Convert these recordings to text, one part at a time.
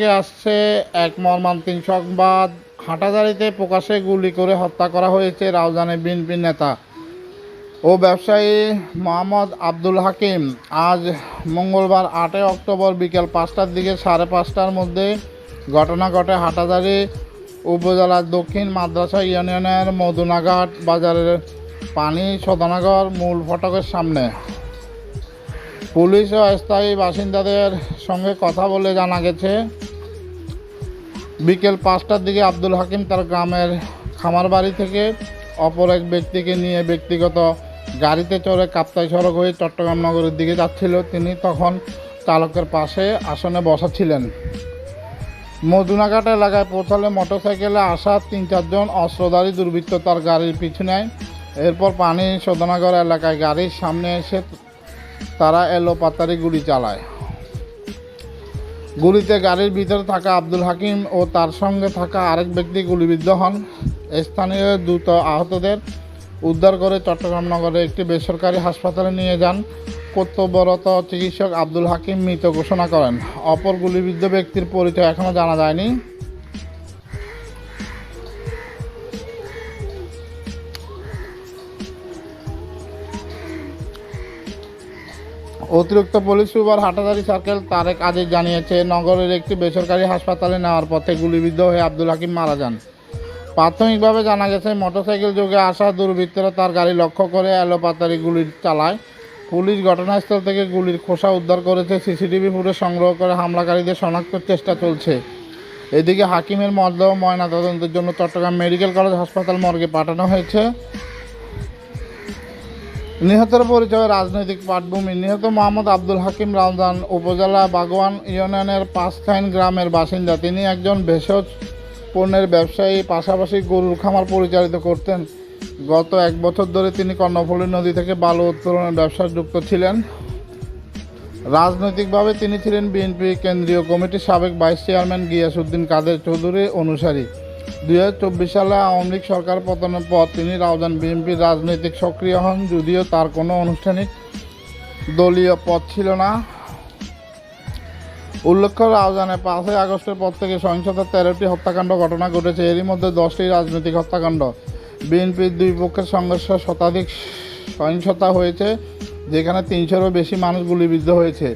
আসছে এক মর্মান্তিক সংবাদ। হাটাজারিতে প্রকাশ্যে গুলি করে হত্যা করা হয়েছে রাউজানে বিএনপি নেতা ও ব্যবসায়ী মোহাম্মদ আব্দুল হাকিম। আজ মঙ্গলবার আটই অক্টোবর বিকেল পাঁচটার দিকে সাড়ে পাঁচটার মধ্যে ঘটনা ঘটে হাটাজারি উপজেলার দক্ষিণ মাদ্রাসা ইউনিয়নের মধুনাঘাট বাজারের পানি সদনাগর মূল ফটকের সামনে। পুলিশ ও স্থায়ী বাসিন্দাদের সঙ্গে কথা বলে জানা গেছে বিকেল পাঁচটার দিকে আব্দুল হাকিম তার গ্রামের খামার বাড়ি থেকে অপর এক ব্যক্তিকে নিয়ে ব্যক্তিগত গাড়িতে চড়ে কাপ্তাই সড়ক হয়ে চট্টগ্রাম নগরের দিকে যাচ্ছিল। তিনি তখন চালকের পাশে আসনে বসা ছিলেন। মধুনাঘাট এলাকায় পৌঁছালে মোটরসাইকেলে আসা তিন চারজন অস্ত্রধারী দুর্বৃত্ত তার গাড়ির পিছু নেয় এরপর পানি সদনাগর এলাকায় গাড়ির সামনে এসে তারা এলো পাতারি গুলি চালায়। গুলিতে গাড়ির ভিতরে থাকা আব্দুল হাকিম ও তার সঙ্গে থাকা আরেক ব্যক্তি গুলিবিদ্ধ হন। স্থানীয় দ্রুত আহতদের উদ্ধার করে চট্টগ্রাম নগরে একটি বেসরকারি হাসপাতালে নিয়ে যান। কর্তব্যরত চিকিৎসক আব্দুল হাকিম মৃত ঘোষণা করেন। অপর গুলিবিদ্ধ ব্যক্তির পরিচয় এখনও জানা যায়নি। অতিরিক্ত police super Hathazari circle Tareq Aziz জানিয়েছে, নগরের একটি বেসরকারি হাসপাতালে নেওয়ার পথে গুলিবিদ্ধ হয়ে আব্দুল হাকিম মারা যান। প্রাথমিকভাবে জানা গেছে, মোটরসাইকেল যোগে আসা দুর্বৃত্তরা তার গাড়ি লক্ষ্য করে এলোপাতারি গুলি চালায়। পুলিশ ঘটনাস্থল থেকে গুলির খোসা উদ্ধার করেছে, সিসিটিভি ফুটেজ সংগ্রহ করে হামলাকারীদের শনাক্তের চেষ্টা চলছে। এদিকে হাকিমের মরদেহ ময়নাতদন্তের জন্য চট্টগ্রাম মেডিকেল কলেজ হাসপাতাল মর্গে পাঠানো হয়েছে। নিহতের পরিচয় রাজনৈতিক পাটভূমি। নিহত মোহাম্মদ আব্দুল হাকিম রামজান উপজেলা বাগওয়ান ইউনিয়নের পাঁচখাইন গ্রামের বাসিন্দা। তিনি একজন ভেষজ পণ্যের ব্যবসায়ী, পাশাপাশি গরুর খামার পরিচালিত করতেন। গত এক বছর ধরে তিনি কর্ণফুলী নদী থেকে বালু উত্তোলনের ব্যবসায় যুক্ত ছিলেন। রাজনৈতিকভাবে তিনি ছিলেন বিএনপি কেন্দ্রীয় কমিটির সাবেক ভাইস চেয়ারম্যান গিয়াসউদ্দিন কাদের চৌধুরী অনুসারী। দুই চব্বিশ সালে আওয়ামী লীগ সরকার পতনের পর তিনি রাউজান বিএনপির রাজনৈতিক সক্রিয় হন, যদিও তার কোনো আনুষ্ঠানিক দলীয় পদ ছিল না। উল্লেখ্য রাউজানে পাঁচই আগস্টের পর থেকে সহিংসতার তেরোটি হত্যাকাণ্ড ঘটনা ঘটেছে। এরই মধ্যে দশটি রাজনৈতিক হত্যাকাণ্ড। বিএনপির দুই পক্ষের সংঘর্ষ শতাধিক সহিংসতা হয়েছে, যেখানে তিনশোরও বেশি মানুষ গুলিবিদ্ধ হয়েছে।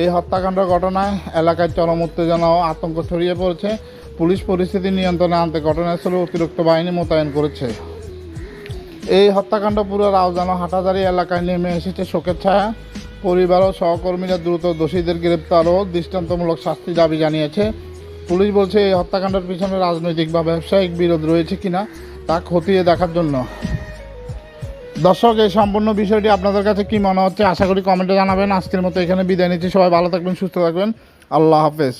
এই হত্যাকাণ্ড ঘটনায় এলাকায় চরম উত্তেজনা ও আতঙ্ক ছড়িয়ে পড়েছে। পুলিশ পরিস্থিতি নিয়ন্ত্রণে আনতে ঘটনাস্থলে অতিরিক্ত বাহিনী মোতায়েন করেছে। এই হত্যাকাণ্ড পুরো রাউজান ও হাটাজারি এলাকায় নেমে এসেছে। শোকের ছায়া, পরিবার ও সহকর্মীরা দ্রুত দোষীদের গ্রেপ্তার ও দৃষ্টান্তমূলক শাস্তি দাবি জানিয়েছে। পুলিশ বলছে, এই হত্যাকাণ্ডের পিছনে রাজনৈতিক বা ব্যবসায়িক বিরোধ রয়েছে কিনা তা খতিয়ে দেখার জন্য। দর্শক, এই সম্পূর্ণ বিষয়টি আপনাদের কাছে কি মনে হচ্ছে? আশা করি কমেন্টে জানাবেন। আজকের মতো এখানে বিদায় নিচ্ছি। সবাই ভালো থাকবেন, সুস্থ থাকবেন। আল্লাহ হাফেজ।